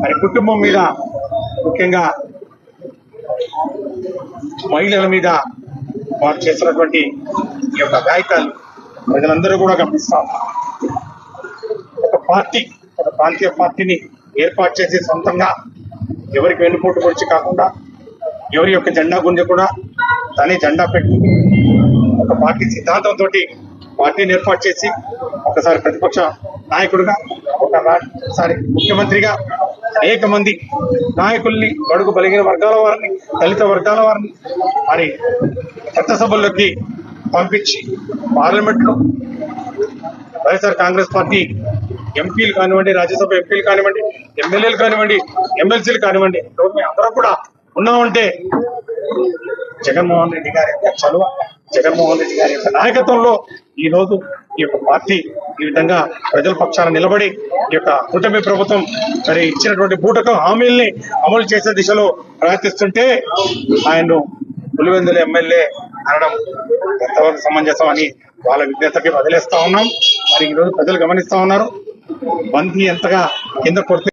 మరి కుటుంబం మీద ముఖ్యంగా మహిళల మీద వారు చేసినటువంటి ఈ యొక్క గాయకాలు ప్రజలందరూ కూడా గమనిస్తాం ఒక పార్టీ ఒక ప్రాంతీయ పార్టీని ఏర్పాటు చేసి సొంతంగా ఎవరికి వెన్నుపోటు పొడిచి కాకుండా ఎవరి యొక్క జెండా గుంజ కూడా తనే జెండా పెట్టి ఒక పార్టీ సిద్ధాంతంతో పార్టీని ఏర్పాటు చేసి ఒకసారి ప్రతిపక్ష నాయకుడుగా ఒకసారి ముఖ్యమంత్రిగా అనేక మంది నాయకుల్ని బడుగు బలిగిన వర్గాల వారిని దళిత వర్గాల వారిని మరి చట్టసభల్లోకి పంపించి పార్లమెంట్లో వైఎస్ఆర్ కాంగ్రెస్ పార్టీ ఎంపీలు కానివ్వండి రాజ్యసభ ఎంపీలు కానివ్వండి ఎమ్మెల్యేలు కానివ్వండి ఎమ్మెల్సీలు కానివ్వండి ఈరోజు అందరూ అందరం కూడా ఉన్నామంటే జగన్మోహన్ రెడ్డి గారి యొక్క చలువ జగన్మోహన్ రెడ్డి గారి యొక్క నాయకత్వంలో ఈ రోజు ఈ యొక్క పార్టీ ఈ విధంగా ప్రజల పక్షాన నిలబడి యొక్క కూటమి ప్రభుత్వం మరి ఇచ్చినటువంటి బూటకం హామీల్ని అమలు చేసే దిశలో ప్రయత్నిస్తుంటే ఆయన్ను పులివెందుల ఎమ్మెల్యే అనడం ఎంతవరకు సమంజసం అని వాళ్ళ విజ్ఞతకి వదిలేస్తా ఉన్నాం. మరి ఈ రోజు ప్రజలు గమనిస్తా ఉన్నారు. బంతి ఎంతగా కింద కొడితే